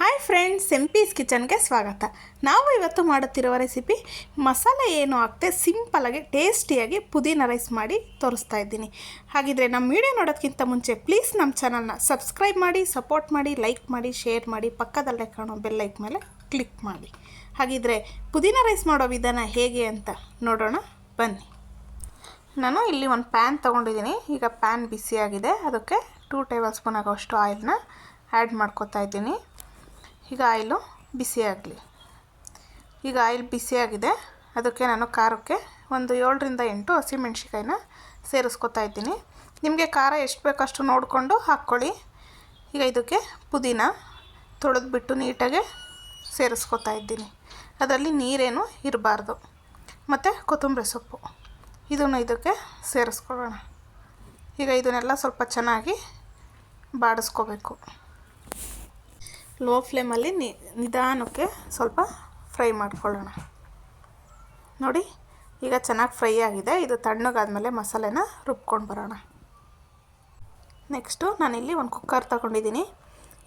Hi friends ಎಂಪೀಸ್ ಕಿಚನ್ಗೆ ಸ್ವಾಗತ. ನಾವು ಇವತ್ತು ಮಾಡುತ್ತಿರುವ ರೆಸಿಪಿ ಮಸಾಲೆ ಏನು ಹಾಕ್ತೆ ಸಿಂಪಲಾಗಿ ಟೇಸ್ಟಿಯಾಗಿ ಪುದೀನ ರೈಸ್ ಮಾಡಿ ತೋರಿಸ್ತಾ ಇದ್ದೀನಿ. ಹಾಗಿದ್ರೆ ನಮ್ಮ ವಿಡಿಯೋ ನೋಡೋದಕ್ಕಿಂತ ಮುಂಚೆ ಪ್ಲೀಸ್ ನಮ್ಮ ಚಾನಲ್ನ ಸಬ್ಸ್ಕ್ರೈಬ್ ಮಾಡಿ, ಸಪೋರ್ಟ್ ಮಾಡಿ, ಲೈಕ್ ಮಾಡಿ, ಶೇರ್ ಮಾಡಿ, ಪಕ್ಕದಲ್ಲೇ ಕಾಣೋ ಬೆಲ್ಲೈಕ್ ಮೇಲೆ ಕ್ಲಿಕ್ ಮಾಡಿ. ಹಾಗಿದ್ರೆ ಪುದೀನ ರೈಸ್ ಮಾಡೋ ವಿಧಾನ ಹೇಗೆ ಅಂತ ನೋಡೋಣ, ಬನ್ನಿ. ನಾನು ಇಲ್ಲಿ ಒಂದು ಪ್ಯಾನ್ ತೊಗೊಂಡಿದ್ದೀನಿ. ಈಗ ಪ್ಯಾನ್ ಬಿಸಿಯಾಗಿದೆ. ಅದಕ್ಕೆ ಟೂ ಟೇಬಲ್ ಸ್ಪೂನ್ ಆಗೋಷ್ಟು ಆಯಿಲ್ನ ಆ್ಯಡ್ ಮಾಡ್ಕೊತಾ ಇದ್ದೀನಿ. ಈಗ ಆಯಿಲು ಬಿಸಿಯಾಗಲಿ ಈಗ ಆಯಿಲ್ ಬಿಸಿಯಾಗಿದೆ ಅದಕ್ಕೆ ನಾನು ಖಾರಕ್ಕೆ ಒಂದು ಏಳರಿಂದ ಎಂಟು ಹಸಿಮೆಣ್ಸಿಕಾಯಿನ ಸೇರಿಸ್ಕೊತಾ ಇದ್ದೀನಿ. ನಿಮಗೆ ಖಾರ ಎಷ್ಟು ಬೇಕಷ್ಟು ನೋಡಿಕೊಂಡು ಹಾಕ್ಕೊಳ್ಳಿ. ಈಗ ಇದಕ್ಕೆ ಪುದೀನ ತೊಳೆದ್ಬಿಟ್ಟು ನೀಟಾಗಿ ಸೇರಿಸ್ಕೊತಾ ಇದ್ದೀನಿ. ಅದರಲ್ಲಿ ನೀರೇನು ಇರಬಾರ್ದು. ಮತ್ತು ಕೊತ್ತಂಬರಿ ಸೊಪ್ಪು. ಇದನ್ನು ಇದಕ್ಕೆ ಸೇರಿಸ್ಕೊಳ್ಳೋಣ. ಈಗ ಇದನ್ನೆಲ್ಲ ಸ್ವಲ್ಪ ಚೆನ್ನಾಗಿ ಬಾಡಿಸ್ಕೋಬೇಕು. ಲೋ ಫ್ಲೇಮಲ್ಲಿ ನಿಧಾನಕ್ಕೆ ಸ್ವಲ್ಪ ಫ್ರೈ ಮಾಡ್ಕೊಳ್ಳೋಣ. ನೋಡಿ, ಈಗ ಚೆನ್ನಾಗಿ ಫ್ರೈ ಆಗಿದೆ. ಇದು ತಣ್ಣಗಾದಮೇಲೆ ಮಸಾಲೆನ ರುಬ್ಕೊಂಡು ಬರೋಣ. ನೆಕ್ಸ್ಟು ನಾನಿಲ್ಲಿ ಒಂದು ಕುಕ್ಕರ್ ತಗೊಂಡಿದ್ದೀನಿ.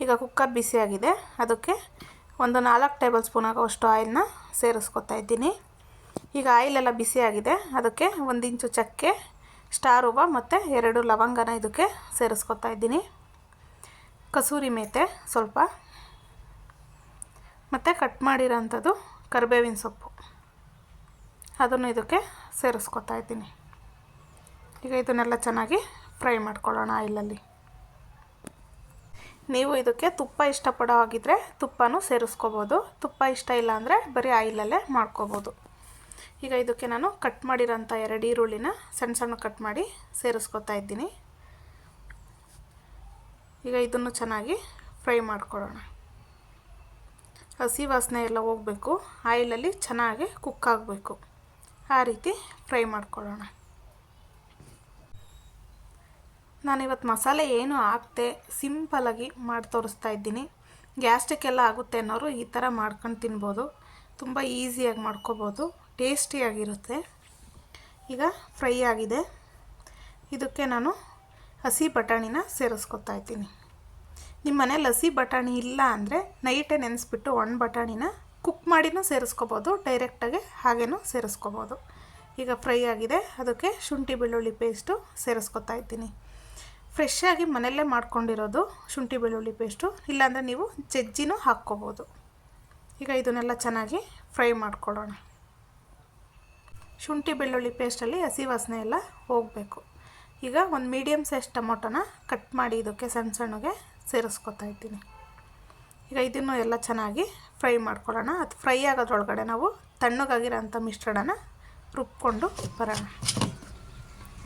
ಈಗ ಕುಕ್ಕರ್ ಬಿಸಿಯಾಗಿದೆ ಅದಕ್ಕೆ ಒಂದು ನಾಲ್ಕು ಟೇಬಲ್ ಸ್ಪೂನ್ ಆಗೋಷ್ಟು ಆಯಿಲ್ನ ಸೇರಿಸ್ಕೊತಾ ಇದ್ದೀನಿ. ಈಗ ಆಯಿಲೆಲ್ಲ ಬಿಸಿಯಾಗಿದೆ ಅದಕ್ಕೆ ಒಂದು ಇಂಚು ಚಕ್ಕೆ, ಸ್ಟಾರ್ ಹೂವು ಮತ್ತು ಎರಡು ಲವಂಗನ ಇದಕ್ಕೆ ಸೇರಿಸ್ಕೊತಾ ಇದ್ದೀನಿ. ಕಸೂರಿ ಮೇತೆ ಸ್ವಲ್ಪ ಮತ್ತು ಕಟ್ ಮಾಡಿರೋಂಥದ್ದು ಕರಿಬೇವಿನ ಸೊಪ್ಪು. ಅದನ್ನು ಇದಕ್ಕೆ ಸೇರಿಸ್ಕೊತಾ ಇದ್ದೀನಿ. ಈಗ ಇದನ್ನೆಲ್ಲ ಚೆನ್ನಾಗಿ ಫ್ರೈ ಮಾಡ್ಕೊಳ್ಳೋಣ ಆಯಿಲಲ್ಲಿ. ನೀವು ಇದಕ್ಕೆ ತುಪ್ಪ ಇಷ್ಟಪಡೋ ಹಾಗಿದ್ರೆ ತುಪ್ಪನೂ ಸೇರಿಸ್ಕೋಬೋದು. ತುಪ್ಪ ಇಷ್ಟ ಇಲ್ಲ ಅಂದರೆ ಬರೀ ಆಯಿಲಲ್ಲೇ ಮಾಡ್ಕೋಬೋದು. ಈಗ ಇದಕ್ಕೆ ನಾನು ಕಟ್ ಮಾಡಿರೋಂಥ ಎರಡು ಈರುಳ್ಳಿನ ಸಣ್ಣ ಸಣ್ಣ ಕಟ್ ಮಾಡಿ ಸೇರಿಸ್ಕೊತಾ ಇದ್ದೀನಿ. ಈಗ ಇದನ್ನು ಚೆನ್ನಾಗಿ ಫ್ರೈ ಮಾಡ್ಕೊಳ್ಳೋಣ. ಹಸಿ ವಾಸನೆ ಎಲ್ಲ ಹೋಗಬೇಕು. ಆಯಿಲಲ್ಲಿ ಚೆನ್ನಾಗಿ ಕುಕ್ ಆಗಬೇಕು. ಆ ರೀತಿ ಫ್ರೈ ಮಾಡ್ಕೊಳ್ಳೋಣ. ನಾನಿವತ್ತು ಮಸಾಲೆ ಏನು ಹಾಕ್ತೆ ಸಿಂಪಲಾಗಿ ಮಾಡಿ ತೋರಿಸ್ತಾ ಇದ್ದೀನಿ. ಗ್ಯಾಸ್ಟ್ರಿಕ್ ಆಗುತ್ತೆ ಅನ್ನೋರು ಈ ಥರ ಮಾಡ್ಕೊಂಡು ತಿನ್ಬೋದು. ತುಂಬ ಈಸಿಯಾಗಿ ಮಾಡ್ಕೋಬೋದು. ಟೇಸ್ಟಿಯಾಗಿರುತ್ತೆ ಈಗ ಫ್ರೈ ಆಗಿದೆ. ಇದಕ್ಕೆ ನಾನು ಹಸಿ ಬಟಾಣಿನ ಸೇರಿಸ್ಕೊತಾ ಇದ್ದೀನಿ. ನಿಮ್ಮ ಮನೇಲಿ ಹಸಿ ಬಟಾಣಿ ಇಲ್ಲ ಅಂದರೆ ನೈಟೇ ನೆನೆಸ್ಬಿಟ್ಟು ಒಣ ಬಟಾಣಿನ ಕುಕ್ ಮಾಡಿನೂ ಸೇರಿಸ್ಕೋಬೋದು ಡೈರೆಕ್ಟಾಗಿ ಹಾಗೇನು ಸೇರಿಸ್ಕೋಬೋದು. ಈಗ ಫ್ರೈ ಆಗಿದೆ, ಅದಕ್ಕೆ ಶುಂಠಿ ಬೆಳ್ಳುಳ್ಳಿ ಪೇಸ್ಟು ಸೇರಿಸ್ಕೊತಾ ಇದ್ದೀನಿ. ಫ್ರೆಶ್ ಆಗಿ ಮನೆಯಲ್ಲೇ ಮಾಡ್ಕೊಂಡಿರೋದು ಶುಂಠಿ ಬೆಳ್ಳುಳ್ಳಿ ಪೇಸ್ಟು ಇಲ್ಲಾಂದರೆ ನೀವು ಜಜ್ಜಿನೂ ಹಾಕ್ಕೋಬೋದು. ಈಗ ಇದನ್ನೆಲ್ಲ ಚೆನ್ನಾಗಿ ಫ್ರೈ ಮಾಡ್ಕೊಳ್ಳೋಣ. ಶುಂಠಿ ಬೆಳ್ಳುಳ್ಳಿ ಪೇಸ್ಟಲ್ಲಿ ಹಸಿ ವಾಸನೆ ಎಲ್ಲ ಹೋಗಬೇಕು. ಈಗ ಒಂದು ಮೀಡಿಯಮ್ ಸೈಜ್ ಟೊಮೊಟೊನ ಕಟ್ ಮಾಡಿ ಇದಕ್ಕೆ ಸಣ್ಣ ಸಣ್ಣಗೆ ಸೇರಿಸ್ಕೊತಾ ಇದ್ದೀನಿ. ಈಗ ಇದನ್ನು ಎಲ್ಲ ಚೆನ್ನಾಗಿ ಫ್ರೈ ಮಾಡ್ಕೊಳ್ಳೋಣ. ಅದು ಫ್ರೈ ಆಗೋದ್ರೊಳಗಡೆ ನಾವು ತಣ್ಣಗಾಗಿರೋಂಥ ಮಿಶ್ರಣನ ರುಬ್ಕೊಂಡು ಬರೋಣ.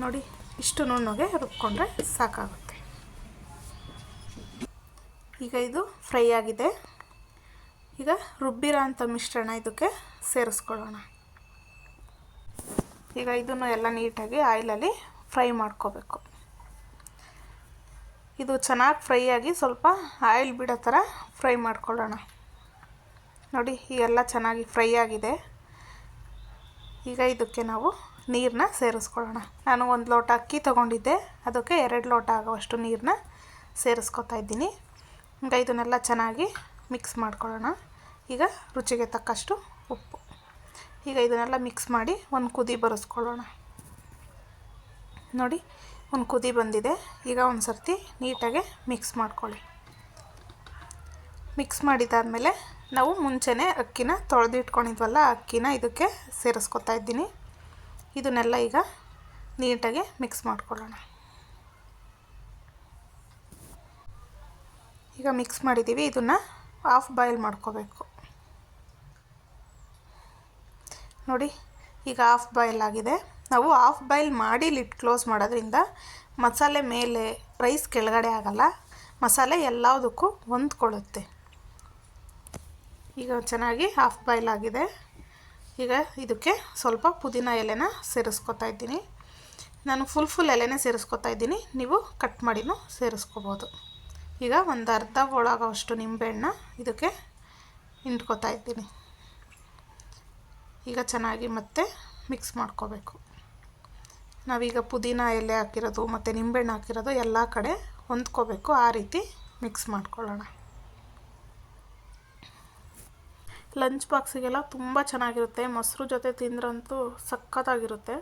ನೋಡಿ, ಇಷ್ಟು ನುಣ್ಣಗೆ ರುಬ್ಕೊಂಡ್ರೆ ಸಾಕಾಗುತ್ತೆ. ಈಗ ಇದು ಫ್ರೈ ಆಗಿದೆ. ಈಗ ರುಬ್ಬಿರೋ ಅಂಥ ಮಿಶ್ರಣ ಇದಕ್ಕೆ ಸೇರಿಸ್ಕೊಳ್ಳೋಣ. ಈಗ ಇದನ್ನು ಎಲ್ಲ ನೀಟಾಗಿ ಆಯಿಲಲ್ಲಿ ಫ್ರೈ ಮಾಡ್ಕೋಬೇಕು. ಇದು ಚೆನ್ನಾಗಿ ಫ್ರೈ ಆಗಿ ಸ್ವಲ್ಪ ಆಯಿಲ್ ಬಿಡೋ ಥರ ಫ್ರೈ ಮಾಡ್ಕೊಳ್ಳೋಣ. ನೋಡಿ ಎಲ್ಲ ಚೆನ್ನಾಗಿ ಫ್ರೈ ಆಗಿದೆ. ಈಗ ಇದಕ್ಕೆ ನಾವು ನೀರನ್ನ ಸೇರಿಸ್ಕೊಳ್ಳೋಣ. ನಾನು ಒಂದು ಲೋಟ ಅಕ್ಕಿ ತೊಗೊಂಡಿದ್ದೆ. ಅದಕ್ಕೆ ಎರಡು ಲೋಟ ಆಗುವಷ್ಟು ನೀರನ್ನ ಸೇರಿಸ್ಕೊತಾ ಇದ್ದೀನಿ. ಈಗ ಇದನ್ನೆಲ್ಲ ಚೆನ್ನಾಗಿ ಮಿಕ್ಸ್ ಮಾಡ್ಕೊಳ್ಳೋಣ. ಈಗ ರುಚಿಗೆ ತಕ್ಕಷ್ಟು ಉಪ್ಪು. ಈಗ ಇದನ್ನೆಲ್ಲ ಮಿಕ್ಸ್ ಮಾಡಿ ಒಂದು ಕುದಿ ಬರೆಸ್ಕೊಳ್ಳೋಣ. ನೋಡಿ ಒಂದು ಕುದಿ ಬಂದಿದೆ. ಈಗ ಒಂದು ಸರ್ತಿ ನೀಟಾಗೆ ಮಿಕ್ಸ್ ಮಾಡ್ಕೊಳ್ಳಿ. ಮಿಕ್ಸ್ ಮಾಡಿದಾದಮೇಲೆ ನಾವು ಮುಂಚೆನೇ ಅಕ್ಕಿನ ತೊಳೆದಿಟ್ಕೊಂಡಿದ್ವಲ್ಲ, ಅಕ್ಕಿನ ಇದಕ್ಕೆ ಸೇರಿಸ್ಕೊತಾ ಇದ್ದೀನಿ. ಇದನ್ನೆಲ್ಲ ಈಗ ನೀಟಾಗಿ ಮಿಕ್ಸ್ ಮಾಡ್ಕೊಳ್ಳೋಣ. ಈಗ ಮಿಕ್ಸ್ ಮಾಡಿದ್ದೀವಿ ಇದನ್ನು ಆಫ್ ಬಾಯ್ಲ್ ಮಾಡ್ಕೋಬೇಕು. ನೋಡಿ ಈಗ ಹಾಫ್ ಬಾಯ್ಲ್ ಆಗಿದೆ. ನಾವು ಹಾಫ್ ಬಾಯ್ಲ್ ಮಾಡಿ ಲಿಟ್ ಕ್ಲೋಸ್ ಮಾಡೋದ್ರಿಂದ ಮಸಾಲೆ ಮೇಲೆ ರೈಸ್ ಕೆಳಗಡೆ ಆಗಲ್ಲ. ಮಸಾಲೆ ಎಲ್ಲದಕ್ಕೂ ಹೊಂದ್ಕೊಳ್ಳುತ್ತೆ. ಈಗ ಚೆನ್ನಾಗಿ ಹಾಫ್ ಬಾಯ್ಲ್ ಆಗಿದೆ. ಈಗ ಇದಕ್ಕೆ ಸ್ವಲ್ಪ ಪುದೀನ ಎಲೆನ ಸೇರಿಸ್ಕೊತಾ ಇದ್ದೀನಿ. ನಾನು ಫುಲ್ ಫುಲ್ ಎಲೆನೇ ಸೇರಿಸ್ಕೊತಾ ಇದ್ದೀನಿ. ನೀವು ಕಟ್ ಮಾಡಿನೂ ಸೇರಿಸ್ಕೋಬೋದು. ಈಗ ಒಂದು ಅರ್ಧ ಒಳಗೋಷ್ಟು ನಿಂಬೆಹಣ್ಣ ಇದಕ್ಕೆ ಹಿಂಡ್ಕೊತಾ ಇದ್ದೀನಿ. ಈಗ ಚೆನ್ನಾಗಿ ಮತ್ತೆ ಮಿಕ್ಸ್ ಮಾಡ್ಕೋಬೇಕು. ನಾವೀಗ ಪುದೀನ ಎಲೆ ಹಾಕಿರೋದು ಮತ್ತು ನಿಂಬೆಹಣ್ಣು ಹಾಕಿರೋದು ಎಲ್ಲ ಕಡೆ ಹೊಂದ್ಕೋಬೇಕು. ಆ ರೀತಿ ಮಿಕ್ಸ್ ಮಾಡ್ಕೊಳ್ಳೋಣ. ಲಂಚ್ ಬಾಕ್ಸಿಗೆಲ್ಲ ತುಂಬ ಚೆನ್ನಾಗಿರುತ್ತೆ. ಮೊಸರು ಜೊತೆ ತಿಂದ್ರಂತೂ ಸಖತ್ತಾಗಿರುತ್ತೆ.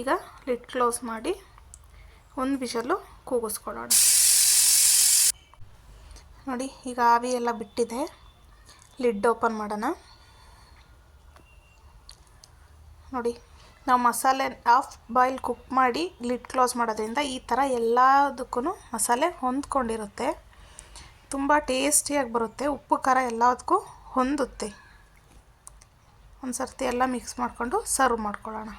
ಈಗ ಲಿಡ್ ಕ್ಲೋಸ್ ಮಾಡಿ ಒಂದು ಬಿಸಲು ಕೂಗಿಸ್ಕೊಳ್ಳೋಣ. ನೋಡಿ, ಈಗ ಆವಿ ಎಲ್ಲ ಬಿಟ್ಟಿದೆ. ಲಿಡ್ ಓಪನ್ ಮಾಡೋಣ. ನೋಡಿ, ನಾವು ಮಸಾಲೆ ಆಫ್ ಬಾಯ್ಲ್ ಕುಕ್ ಮಾಡಿ ಲಿಡ್ ಕ್ಲೋಸ್ ಮಾಡೋದ್ರಿಂದ ಈ ಥರ ಎಲ್ಲದಕ್ಕೂ ಮಸಾಲೆ ಹೊಂದ್ಕೊಂಡಿರುತ್ತೆ. ತುಂಬ ಟೇಸ್ಟಿಯಾಗಿ ಬರುತ್ತೆ. ಉಪ್ಪು, ಖಾರ ಎಲ್ಲದಕ್ಕೂ ಹೊಂದುತ್ತೆ. ಒಂದು ಸರ್ತಿ ಎಲ್ಲ ಮಿಕ್ಸ್ ಮಾಡಿಕೊಂಡು ಸರ್ವ್ ಮಾಡ್ಕೊಳ್ಳೋಣ.